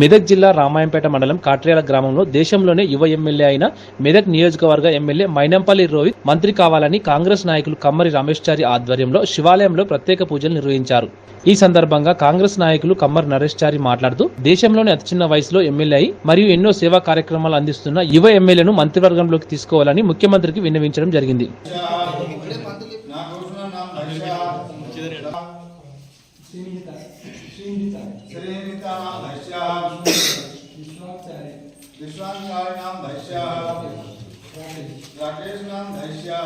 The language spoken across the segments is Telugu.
మెదక్ జిల్లా రామాయంపేట మండలం కాట్రేల గ్రామంలో దేశంలోనే యువ ఎమ్మెల్యే అయిన మెదక్ నియోజకవర్గ ఎమ్మెల్యే మైనంపల్లి రోహిత్ మంత్రి కావాలని కాంగ్రెస్ నాయకులు కమ్మరి రమేష్చారి ఆధ్వర్యంలో శివాలయంలో ప్రత్యేక పూజలు నిర్వహించారు. ఈ సందర్భంగా కాంగ్రెస్ నాయకులు కమ్మరి నరేష్ చారి మాట్లాడుతూ దేశంలోనే అతి చిన్న వయసులో ఎమ్మెల్యే అయి మరియు ఎన్నో సేవా కార్యక్రమాలు అందిస్తున్న యువ ఎమ్మెల్యేను మంత్రివర్గంలోకి తీసుకోవాలని ముఖ్యమంత్రికి విన్నవించడం జరిగింది. श्रीनितानां भैष्या विश्वाचार्याणां भैष्या राकेशनां भैष्या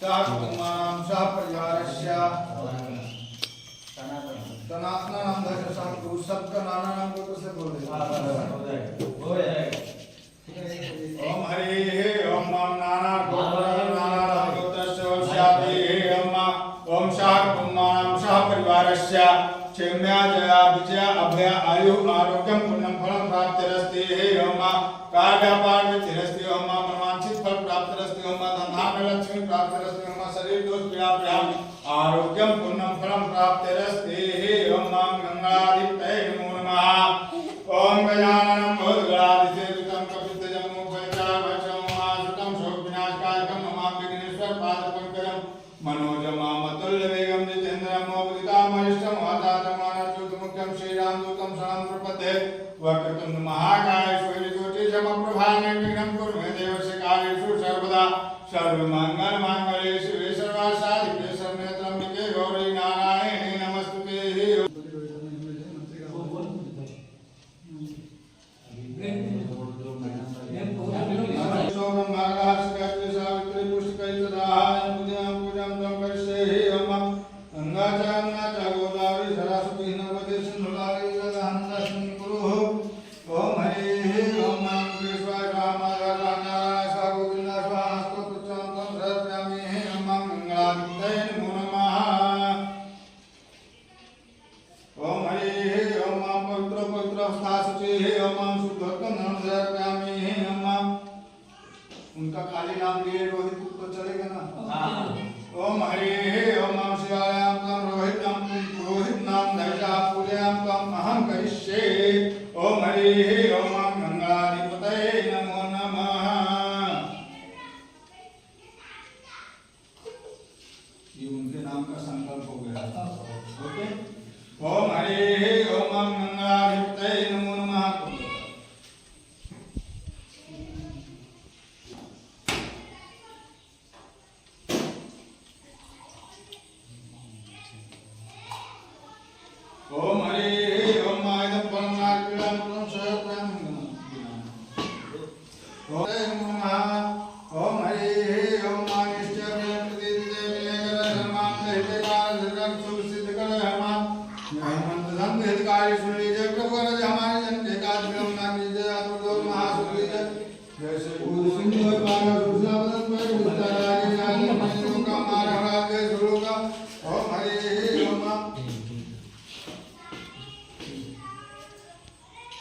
शाकुमानां शाह परिवारस्य सनातनानां भैष्या तू सबका नाना नाम को कैसे बोल दे ओम स्वाध्या आयु आरोग्यम पुण्यम फलम प्राप्त रस्ते हे ओमा कार्य में चिरस्ति ओमा मनवांछित फल प्राप्त रस्ते ओमा में लक्ष्मी प्राप्त रस्ते ओमा शरीर दोष पीड़ा प्राप्त आरोग्यम पुण्यम फलम प्राप्त रस्ते हे ओमा गंगादिप्ते नमो नमः। ओम गजानन भोजगरादि से वितम कपित जम्मू भयचार वचम आसुतम शोक विनाशकाय कम ममा विघ्नेश्वर पाद पंकजम मनोजमा प्रपद्ये वक्रतुण्ड महाकाय सूर्यकोटिसमप्रभा निर्विघ्नं कुरु मे देवस्य कार्येषु सर्वदा सर्वमङ्गलमाङ्गल्ये शिवे नाम उनका खाली नाम लिए रोहित तो चलेगा ना। ओम हरि ओम माँ शिवायां तम रोहितम रोहित नाम धैर्या पूजयां तम अहं करिष्ये। ओम हरि ओम माँ गंगाधिपतये नमो नमः। ये उनके नाम का संकल्प हो गया। ओके। ओम हरि ओम ओम गंगाधिपतये नमो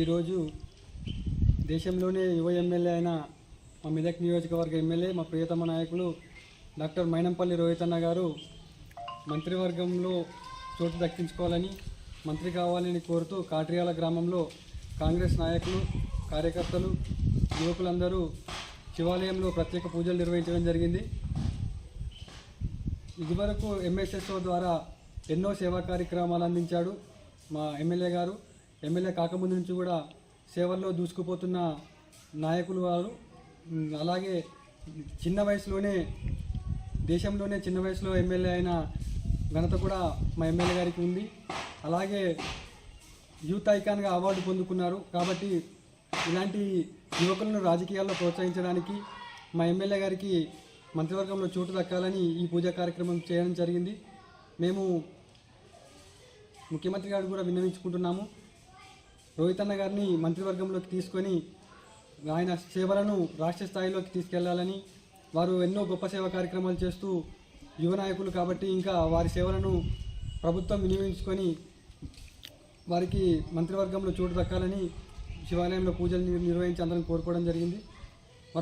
ఈరోజు దేశంలోనే యువ ఎమ్మెల్యే అయిన మా మెదక్ నియోజకవర్గ ఎమ్మెల్యే మా ప్రియతమ నాయకులు డాక్టర్ మైనంపల్లి రోహితన్న గారు మంత్రివర్గంలో చోటు దక్కించుకోవాలని మంత్రి కావాలని కోరుతూ కాట్రియాల గ్రామంలో కాంగ్రెస్ నాయకులు కార్యకర్తలు యువకులందరూ శివాలయంలో ప్రత్యేక పూజలు నిర్వహించడం జరిగింది. ఇదివరకు ఎంఎస్ఎస్ఓ ద్వారా ఎన్నో సేవా కార్యక్రమాలు అందించాడు మా ఎమ్మెల్యే గారు. ఎమ్మెల్యే కాకముందు నుంచి కూడా సేవల్లో దూసుకుపోతున్న నాయకులు వారు అలాగే చిన్న వయసులోనే దేశంలోనే చిన్న వయసులో ఎమ్మెల్యే అయిన ఘనత కూడా మా ఎమ్మెల్యే గారికి ఉంది. అలాగే యూత్ ఐకాన్గా అవార్డు పొందుకున్నారు. కాబట్టి ఇలాంటి యువకులను రాజకీయాల్లో ప్రోత్సహించడానికి మా ఎమ్మెల్యే గారికి మంత్రివర్గంలో చోటు దక్కాలని ఈ పూజా కార్యక్రమం చేయడం జరిగింది. మేము ముఖ్యమంత్రి గారు కూడా విన్నవించుకుంటున్నాము. రోహిత్ అన్న గారిని మంత్రివర్గంలోకి తీసుకొని ఆయన సేవలను రాష్ట్ర స్థాయిలోకి తీసుకెళ్ళాలని వారు ఎన్నో గొప్ప సేవా కార్యక్రమాలు చేస్తూ యువ నాయకులు కాబట్టి ఇంకా వారి సేవలను ప్రభుత్వం వినియోగించుకొని వారికి మంత్రివర్గంలో చోటు దక్కాలని శివాలయంలో పూజలు నిర్వహించి అందరం కోరుకోవడం జరిగింది.